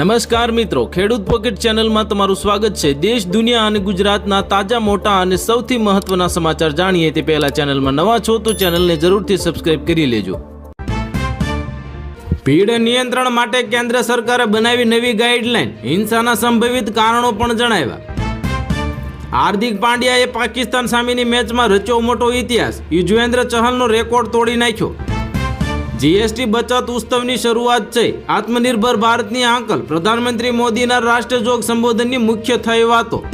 નમસ્કાર મિત્રો, ખેડૂત પોકેટ ચેનલમાં તમારું સ્વાગત છે. દેશ, દુનિયા અને ગુજરાતના તાજા, મોટા અને સૌથી મહત્વના સમાચાર જાણીએ તે પહેલા ચેનલમાં નવા છો તો ચેનલને જરૂરથી સબસ્ક્રાઇબ કરી લેજો. ભીડ નિયંત્રણ માટે કેન્દ્ર સરકારે બનાવી નવી ગાઈડલાઈન. હિંસાના સંભવિત કારણો પણ જણાવ્યા. હાર્દિક પાંડ્યાએ પાકિસ્તાન સામેની મેચમાં રચ્યો મોટો ઇતિહાસ. યુજવેન્દ્ર ચહલનો રેકોર્ડ તોડી નાખ્યો. જીએસટી બચત ઉત્સવની શરૂઆત છે. આત્મનિર્ભર ભારતની આંકલ. પ્રધાનમંત્રી મોદીના રાષ્ટ્રજોગ સંબોધનની મુખ્ય થઈ વાતો.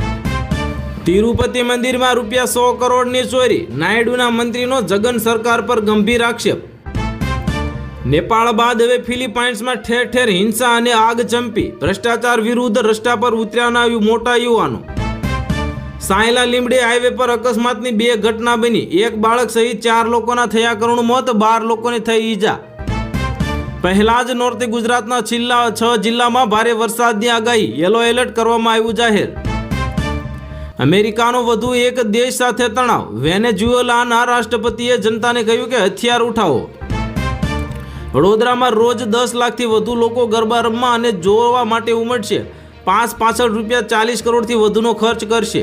તિરુપતિ મંદિરમાં રૂપિયા સો કરોડની ચોરી. નાયડુના મંત્રીનો જગન સરકાર પર ગંભીર આક્ષેપ. નેપાળ બાદ હવે ફિલિપાઇન્સમાં ઠેર ઠેર હિંસા અને આગ ચંપી. ભ્રષ્ટાચાર વિરુદ્ધ રસ્તા પર ઉતર્યાના મોટા યુવાનો. સાયલા લીમડી હાઈવે પર અકસ્માતની બે ઘટના બની. એક બાળક સહિત ચાર લોકોના થયા કરુણ મોત, બાર લોકોને થઈ ઈજા. પહેલા જ નોર્થ ગુજરાતના છેલ્લા છ જિલ્લામાં ભારે વરસાદની આગાહી. યલો એલર્ટ કરવામાં આવ્યું જાહેર. અમેરિકાનો વધુ એક દેશ સાથે તણાવ. વેનેઝુએલાના રાષ્ટ્રપતિએ જનતાને કહ્યું કે હથિયાર ઉઠાવો. વડોદરામાં રોજ દસ લાખથી વધુ લોકો ગરબા રમવા અને જોવા માટે ઉમટશે. પાંચ પાસઠ રૂપિયા ચાલીસ કરોડથી વધુનો ખર્ચ કરશે.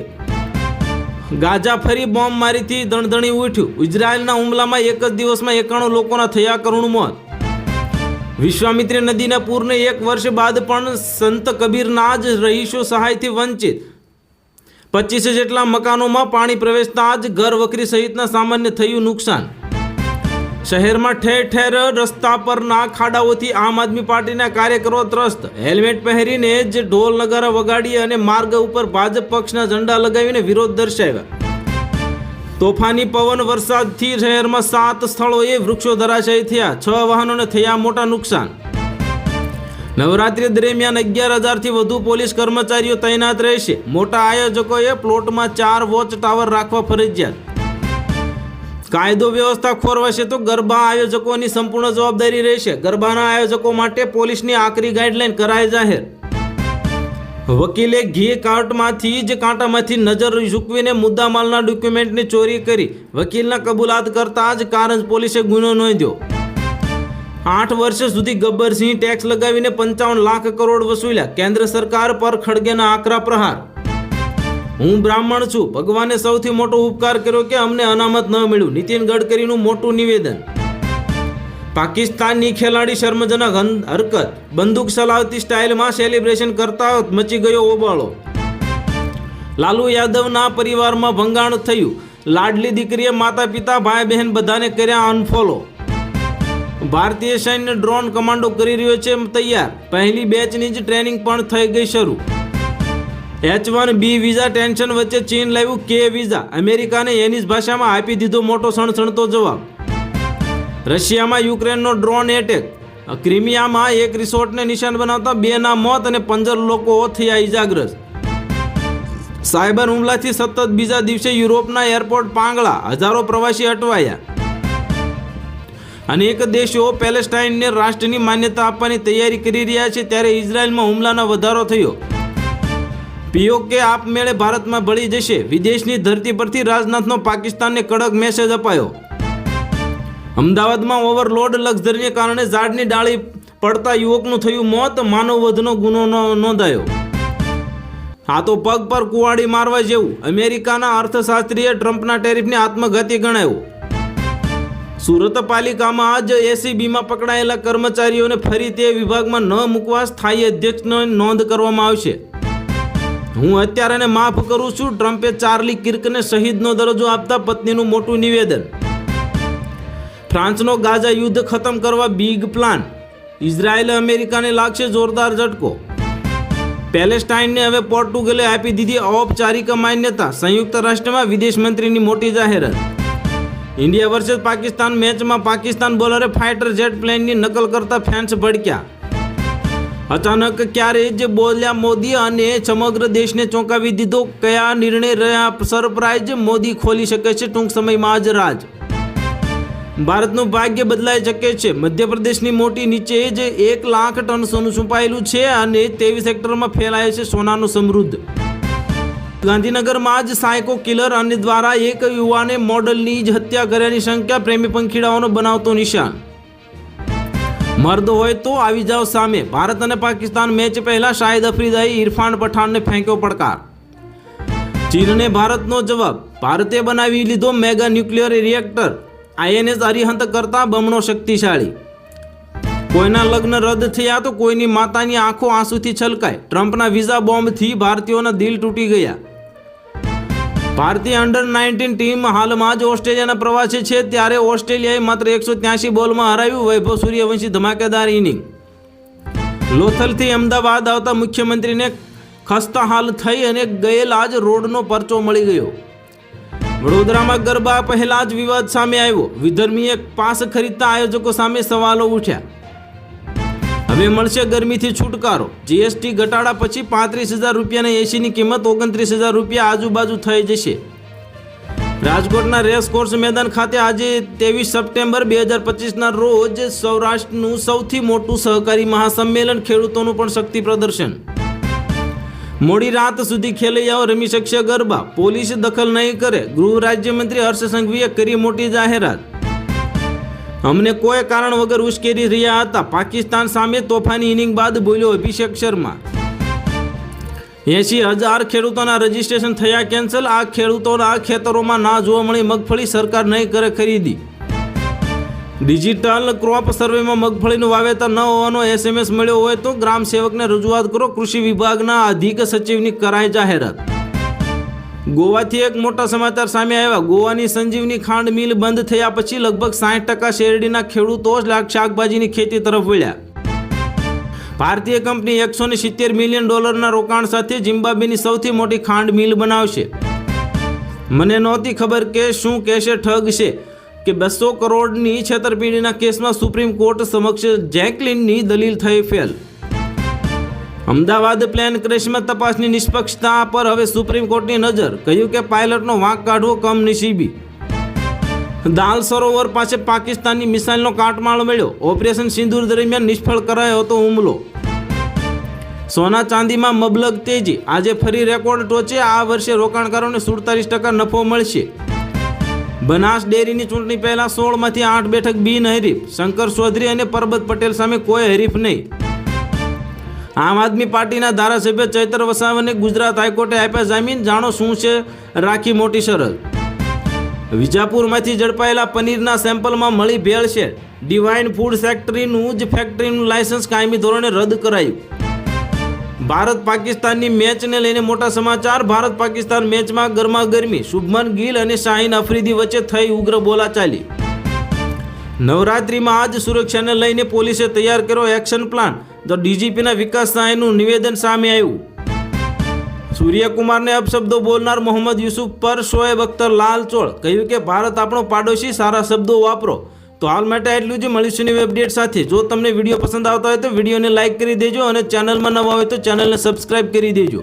ગાજા ફરી બોમ્બ મારીથી દણદણી ઉઠ્યું. ઇઝરાયલના હુમલામાં એક જ દિવસમાં એકાણું લોકોના થયા કરુણ મોત. વિશ્વામિત્રી નદીના પૂરને એક વર્ષ બાદ પણ સંત કબીરના જ રહીશો સહાયથી વંચિત. પચીસો જેટલા મકાનોમાં પાણી પ્રવેશતા જ ઘર વકરી સહિતના સામાન્ય થયું નુકસાન. શહેરમાં ઠેર ઠેર રસ્તા પરના ખાડાઓથી આમ આદમી પાર્ટીના કાર્યકરો ત્રસ્ત. હેલ્મેટ પહેરીને જ ઢોલ નગારા વગાડી અને માર્ગ ઉપર ભાજપ પક્ષના ઝંડા લગાવીને વિરોધ દર્શાવ્યા. તોફાની પવન વરસાદથી શહેરમાં સાત સ્થળોએ વૃક્ષો ધરાશાયી થયા. છ વાહનોને થયા મોટા નુકસાન. નવરાત્રી દરમિયાન અગિયાર હજારથી વધુ પોલીસ કર્મચારીઓ તૈનાત રહેશે. મોટા આયોજકોએ પ્લોટમાં ચાર વોચ ટાવર રાખવા ફરજિયાત. કાયદો વ્યવસ્થા ખોરવાશે તો ગરબા આયોજકોની સંપૂર્ણ જવાબદારી રહેશે. ગરબાના આયોજકો માટે પોલીસની આકરી ગાઈડલાઈન કરાય જાહેર. વકીલે ઘી કાર્ટમાંથી જ કાંટામાંથી નજર ઝૂકવીને મુદ્દામાલના ડોક્યુમેન્ટની ચોરી કરી. વકીલના કબૂલાત કરતા જ કારંજ પોલીસે ગુનો નોંધ્યો. આઠ વર્ષ સુધી ગબ્બરસિંહ ટેક્સ લગાવીને પંચાવન લાખ કરોડ વસૂલ્યા. કેન્દ્ર સરકાર પર ખડગેના આકરા પ્રહાર. હું બ્રાહ્મણ છું. ભગવાને સૌથી મોટો ઉપકાર કર્યો કે અમને અનામત ન મળ્યું. નીતિન ગડકરીનું મોટું નિવેદન. પાકિસ્તાનની ખેલાડી શર્મજનક હરકત. બંદૂક ચલાવતી સ્ટાઇલમાં સેલિબ્રેશન કરતા મચી ગયો ઓબાળો. લાલુ યાદવના પરિવારમાં ભંગાણ થયું. લાડલી દીકરીએ માતા પિતા ભાઈ બહેન બધાને કર્યા અનફોલો ભારતીય સૈન્ય ડ્રોન કમાન્ડો કરી રહ્યો છે તૈયાર. પહેલી બેચની જ ટ્રેનિંગ પણ થઈ ગઈ શરૂ. H one B visa tension વચ્ચે ચીન લાવ્યું કે વિઝા અમેરિકાને એની જ ભાષામાં આપી દીધો મોટો સણસણતો જવાબ. રશિયામાં યુક્રેનનો ડ્રોન એટેક ક્રિમિયામાં એક રિસોર્ટને નિશાન બનાવતા બેના મોત અને પંદર લોકો થયા ઇજાગ્રસ્ત સાયબર હુમલાથી સતત બીજા દિવસે યુરોપના એરપોર્ટ પાંગળા. હજારો પ્રવાસી અટવાયા. અનેક દેશો પેલેસ્ટાઇનને રાષ્ટ્રની માન્યતા આપવાની તૈયારી કરી રહ્યા છે ત્યારે ઇઝરાયલમાં હુમલાનો વધારો થયો. પીઓકે આપમેળે ભારતમાં ભળી જશે. વિદેશની ધરતી પરથી રાજનાથનો પાકિસ્તાનને કડક મેસેજ અપાયો. અમદાવાદમાં ઓવરલોડ લક્ઝરીને કારણે ઝાડની ડાળી પડતા યુવકનું થયું મોત, માનવવધનો ગુનો નોંધાયો. આ તો પગ પર કુવાડી મારવા જેવું, અમેરિકાના અર્થશાસ્ત્રીએ ટ્રમ્પના ટેરિફને આત્મઘાતી ગણાયો. સુરત પાલિકામાં આજ એસીબીમાં પકડાયેલા કર્મચારીઓને ફરી તે વિભાગમાં ન મૂકવા સ્થાયી અધ્યક્ષનો નોંધ કરવામાં આવશે. હું અત્યારે માફ કરું છું. ટ્રમ્પે ચાર્લી કિર્કને શહીદનો દરજ્જો આપતા પત્નીનું મોટું નિવેદન. ફ્રાન્સનો ગાઝા યુદ્ધ ખતમ કરવા બિગ પ્લાન ઇઝરાયેલે અમેરિકાને લાગશે જોરદાર ઝટકો. પેલેસ્ટાઇનને હવે પોર્ટુગલે આપી દીધી ઔપચારિક માન્યતા. સંયુક્ત રાષ્ટ્રમાં વિદેશ મંત્રીની મોટી જાહેરાત. ઇન્ડિયા વર્સેસ પાકિસ્તાન મેચમાં પાકિસ્તાન બોલરે ફાઇટર જેટ પ્લેનની નકલ કરતા ફેન્સ ભડક્યા. અચાનક ક્યારે જ બોલ્યા મોદી અને સમગ્ર દેશને ચોંકાવી દીધો. કયા નિર્ણય રહ્યા? સરપ્રાઇઝ મોદી ખોલી શકે છે ટૂંક સમયમાં જ રાજ. ભારતનું ભાગ્ય બદલાઈ શકે છે. મધ્યપ્રદેશની મોટી નીચે જ એક લાખ ટન સોનું છુપાયેલું છે અને તેવીસ હેક્ટરમાં ફેલાય છે સોનાનું સમૃદ્ધ. ગાંધીનગરમાં જ સાયકો કિલર અને દ્વારા એક યુવાને મોડલની જ હત્યા કર્યાની સંખ્યા પ્રેમી પંખીડાઓનો બનાવતો નિશાન. મર્દ હોય તો આવી જાઓ સામે. ભારત અને પાકિસ્તાન મેચ પહેલા શાહિદ અફ્રીદાએ ઇરફાન પઠાણને ફેંક્યો પડકાર. ચીનને ભારતનો જવાબ. ભારતે બનાવી લીધો mega nuclear reactor. INS Arihant કરતા બમણો શક્તિશાળી. કોઈના લગ્ન રદ થયા તો કોઈની માતાની આંખો આંસુથી છલકાય. ટ્રમ્પના વિઝા બોમ્બથી ભારતીયોના દિલ તૂટી ગયા. ભારતીય અંડર નાઇન્ટીન ટીમ હાલમાં જ ઓસ્ટ્રેલિયાના પ્રવાસે છે. ત્યારે ઓસ્ટ્રેલિયાએ માત્ર એકસો ત્યાસી બોલમાં હરાવ્યું. વૈભવ સૂર્યવંશી ધમાકેદાર ઇનિંગ લોથલથી અમદાવાદ આવતા મુખ્યમંત્રીને ખસ્તા હાલ થઈ અને ગયેલા જ રોડનો પરચો મળી ગયો. વડોદરામાં ગરબા પહેલા જ વિવાદ સામે આવ્યો. વિધર્મીએ પાસ ખરીદતા આયોજકો સામે સવાલો ઉઠ્યા. હવે મળશે ગરમીથી છુટકારો. જીએસટી ઘટાડા પછી પાંત્રીસ હજાર રૂપિયાની એસીની કિંમત ઓગણત્રીસ હજાર રૂપિયા આજુબાજુ થઈ જશે. રાજકોટના રેસ કોર્સ મેદાન ખાતે આજે ત્રેવીસ સપ્ટેમ્બર બે હજાર પચીસના રોજ સૌરાષ્ટ્રનું સૌથી મોટું સહકારી મહાસંમેલન ખેડૂતોનું પણ શક્તિ પ્રદર્શન. મોડી રાત સુધી ખેલૈયાઓ રમી શકશે ગરબા. પોલીસ દખલ નહીં કરે. ગૃહ રાજ્યમંત્રી હર્ષ સંઘવીએ કરી મોટી જાહેરાત. અમને કોઈ કારણ વગર ઉશ્કેરી રહ્યા હતા. પાકિસ્તાન સામે તોફાની ઇનિંગ બાદ બોલ્યો અભિષેક શર્મા. એસી હજાર ખેડૂતોના રજીસ્ટ્રેશન થયા, કેન્સલ. આ ખેડૂતોના ખેતરોમાં ના જોવા મળી મગફળી સરકાર નહીં કરે ખરીદી. ડિજિટલ ક્રોપ સર્વેમાં મગફળીનું વાવેતર ન હોવાનો એસએમએસ મળ્યો હોય તો ગ્રામ સેવકને રજૂઆત કરો. કૃષિ વિભાગના અધિક સચિવની કરાય જાહેરાત. ગોવાથી એક મોટા સમાચાર સામે આવ્યા. ગોવાની સંજીવની ખાંડ મિલ બંધ થયા પછી લગભગ સાઠ ટકા શેરડીના ખેડૂતો જ શાકભાજીની ખેતી તરફ વળ્યા. ભારતીય કંપની એકસો ને સિત્તેર મિલિયન ડોલરના રોકાણ સાથે જિમ્બાબ્વેની સૌથી મોટી ખાંડ મિલ બનાવશે. મને નહોતી ખબર કે શું કહેશે ઠગ છે કે બસો કરોડની છેતરપિંડીના કેસમાં સુપ્રીમ કોર્ટ સમક્ષ જેકલિનની દલીલ થઈ ફેલ. અમદાવાદ પ્લેન ક્રેશમાં તપાસની નિષ્પક્ષતા પર હવે સુપ્રીમ કોર્ટની નજર. કહ્યું કે પાયલટનો વાંક કાઢવો કમ નસીબી દાલ સરોવર પાસે પાકિસ્તાનની મિસાઇલનો કાટમાળ મળ્યો. ઓપરેશન સિંદૂર દરમિયાન નિષ્ફળ કરાયો હતો હુમલો. સોના ચાંદીમાં મબલક તેજી. આજે ફરી રેકોર્ડ ટોચે આ વર્ષે રોકાણકારોને સુડતાલીસ ટકા નફો મળશે. બનાસ ડેરીની ચૂંટણી પહેલા સોળમાંથી આઠ બેઠક બિનહરીફ. શંકર ચૌધરી અને પરબત પટેલ સામે કોઈ હરીફ નહીં. આમ આદમી પાર્ટીના ધારાસભ્ય ચૈતર વસાવાને ગુજરાત હાઈકોર્ટે આપ્યા જામીન. જાણો શું છે? રાખી મોટી શરત. વિજાપુરમાંથી ઝડપાયેલા પનીરના સેમ્પલમાં મળી ભેળ છે. ડિવાઇન ફૂડ ફેક્ટરીનું જ ફેક્ટરીનું લાયસન્સ કાયમી ધોરણે રદ કરાયું. ભારત પાકિસ્તાનની મેચને લઈને મોટા સમાચાર. ભારત પાકિસ્તાન મેચમાં ગરમા ગરમી શુભમન ગિલ અને શાહીન અફ્રીદી વચ્ચે થઈ ઉગ્ર બોલાચાલી. નવરાત્રિમાં આજ સુરક્ષાને લઈને પોલીસે તૈયાર કર્યો એક્શન પ્લાન. તો ડીજીપીના વિકાસ સહાયનું નિવેદન સામે આવ્યું, સૂર્યકુમારને અપશબ્દો બોલનાર મોહમ્મદ યુસુફ પર શોએબ અખ્તર લાલચોળ કહ્યું કે, ભારત આપણો પાડોશી, સારા શબ્દો વાપરો. તો હાલ માટે એટલું જ. મળીશું નવી અપડેટ સાથે. જો તમને વીડિયો પસંદ આવતા હોય તો વિડીયોને લાઇક કરી દેજો અને ચેનલમાં નવા હોય તો ચેનલને સબસ્ક્રાઇબ કરી દેજો.